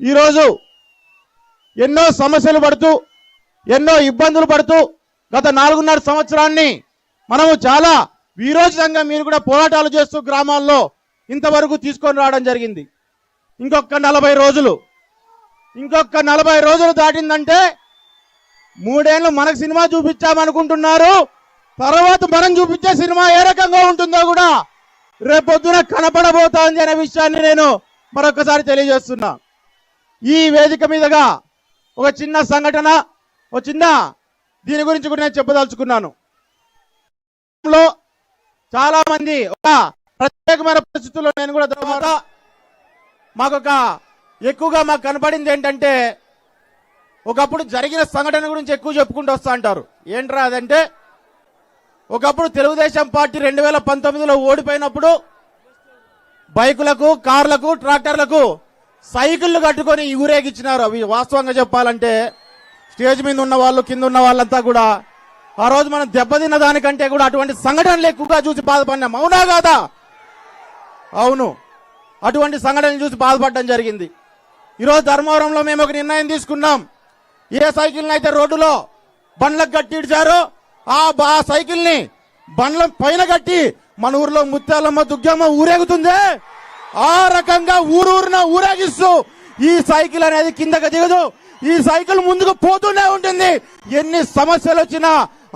ఈరోజు ఎన్నో సమస్యలు పడుతూ ఎన్నో ఇబ్బందులు పడుతూ గత నాలుగున్నర సంవత్సరాన్ని మనము చాలా వీరోచితంగా మీరు కూడా పోరాటాలు చేస్తూ గ్రామాల్లో ఇంతవరకు తీసుకొని రావడం జరిగింది. ఇంకొక నలభై రోజులు. ఇంకొక నలభై రోజులు దాటిందంటే మూడేళ్ళు మనకు సినిమా చూపించామనుకుంటున్నారు తర్వాత మనం చూపించే సినిమా ఏ రకంగా ఉంటుందో కూడా రేపొద్దున కనపడబోతోంది అనే విషయాన్ని నేను మరొకసారి తెలియజేస్తున్నా. ఈ వేదిక మీదుగా ఒక చిన్న సంఘటన ఒక చిన్న దీని గురించి కూడా నేను చెప్పదలుచుకున్నాను. చాలా మంది ఒక ప్రత్యేకమైన పరిస్థితుల్లో నేను కూడా తర్వాత మాకొక ఎక్కువగా మాకు కనపడింది ఏంటంటే ఒకప్పుడు జరిగిన సంఘటన గురించి ఎక్కువ చెప్పుకుంటూ వస్తా అంటారు. ఏంట్రా అదంటే ఒకప్పుడు తెలుగుదేశం పార్టీ రెండు వేల పంతొమ్మిదిలో ఓడిపోయినప్పుడు బైకులకు కార్లకు ట్రాక్టర్లకు సైకిళ్ళు కట్టుకొని ఊరేగిచ్చినారు అవి వాస్తవంగా చెప్పాలంటే స్టేజ్ మీద ఉన్న వాళ్ళు కింద ఉన్న వాళ్ళంతా కూడా ఆ రోజు మనం దెబ్బతిన్న దానికంటే కూడా అటువంటి సంఘటనలు ఎక్కువగా చూసి బాధపడినాం. అవునా కాదా? అవును. అటువంటి సంఘటనలు చూసి బాధపడడం జరిగింది. ఈరోజు ధర్మవరంలో మేము ఒక నిర్ణయం తీసుకున్నాం. ఏ సైకిల్ని అయితే రోడ్డులో బండ్లకు కట్టిడ్చారో ఆ బా సైకిల్ని బండ్ల పైన కట్టి మన ఊర్లో ముత్యాలమ్మ దుగ్గమ్మ ఊరేగుతుందే? ఆ రకంగా ఊరూరున ఊరేగిస్తూ ఈ సైకిల్ అనేది కిందకి దిగదు. ఈ సైకిల్ ముందుకు పోతూనే ఉంటుంది. ఎన్ని సమస్యలు వచ్చినా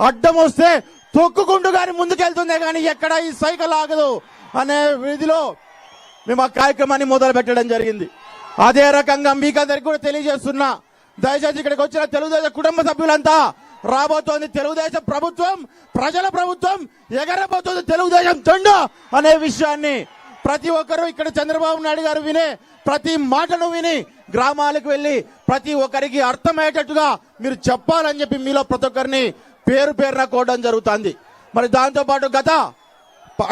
అడ్డం వస్తే తొక్కుకుంటూ కానీ ముందుకెళ్తుందే కానీ ఎక్కడ ఈ సైకిల్ ఆగదు అనే విధిలో మేము ఆ కార్యక్రమాన్ని మొదలు పెట్టడం జరిగింది. అదే రకంగా మీకు అందరికి కూడా తెలియజేస్తున్నా. దయచేసి ఇక్కడికి వచ్చిన తెలుగుదేశం కుటుంబ సభ్యులంతా రాబోతోంది తెలుగుదేశం ప్రభుత్వం ప్రజల ప్రభుత్వం ఎగరబోతోంది తెలుగుదేశం తండో అనే విషయాన్ని ప్రతి ఒక్కరూ ఇక్కడ చంద్రబాబు నాయుడు గారు వినే ప్రతి మాటను విని గ్రామాలకు వెళ్ళి ప్రతి ఒక్కరికి అర్థమయ్యేటట్టుగా మీరు చెప్పాలని చెప్పి మీలో ప్రతి ఒక్కరిని పేరు పేరున కోవడం జరుగుతుంది. మరి దాంతోపాటు గత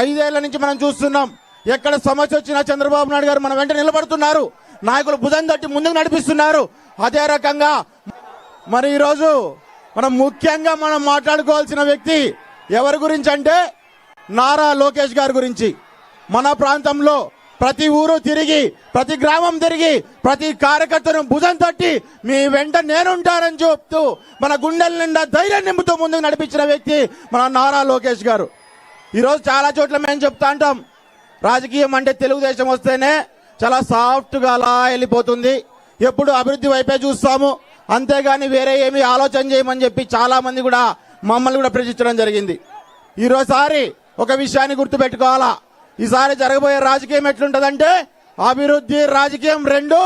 ఐదేళ్ళ నుంచి మనం చూస్తున్నాం ఎక్కడ సమస్య వచ్చినా చంద్రబాబు నాయుడు గారు మన వెంట నిలబడుతున్నారు. నాయకులు భుజం తట్టి ముందుకు నడిపిస్తున్నారు. అదే రకంగా మరి ఈరోజు మనం ముఖ్యంగా మనం మాట్లాడుకోవాల్సిన వ్యక్తి ఎవరి గురించి అంటే నారా లోకేష్ గారి గురించి. మన ప్రాంతంలో ప్రతి ఊరు తిరిగి ప్రతి గ్రామం తిరిగి ప్రతి కార్యకర్తను భుజం తట్టి మీ వెంట నేనుంటానని చెప్తూ మన గుండెల నిండా ధైర్యం నింపుతూ ముందుకు నడిపించిన వ్యక్తి మన నారా లోకేష్ గారు. ఈరోజు చాలా చోట్ల మేము చెప్తా అంటాం రాజకీయం అంటే తెలుగుదేశం వస్తేనే చాలా సాఫ్ట్గా అలా వెళ్ళిపోతుంది. ఎప్పుడు అభివృద్ధి వైపే చూస్తాము అంతేగాని వేరే ఏమీ ఆలోచన చేయమని చెప్పి చాలామంది కూడా మమ్మల్ని కూడా ప్రశ్నించడం జరిగింది. ఈరోజుసారి ఒక విషయాన్ని గుర్తుపెట్టుకోవాలా? ఈసారి జరగబోయే రాజకీయం ఎట్లుంటదంటే అభివృద్ధి రాజకీయం రెండు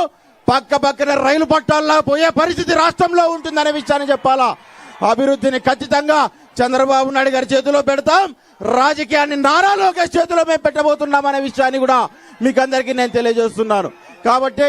పక్క పక్కన రైలు పట్టాల్లో పోయే పరిస్థితి రాష్ట్రంలో ఉంటుందనే విషయాన్ని చెప్పాలా. అభివృద్ధిని ఖచ్చితంగా చంద్రబాబు నాయుడు గారి చేతిలో పెడతాం. రాజకీయాన్ని నారా లోకేష్ చేతిలో మేము పెట్టబోతున్నాం అనే విషయాన్ని కూడా మీకు అందరికీ నేను తెలియజేస్తున్నాను. కాబట్టి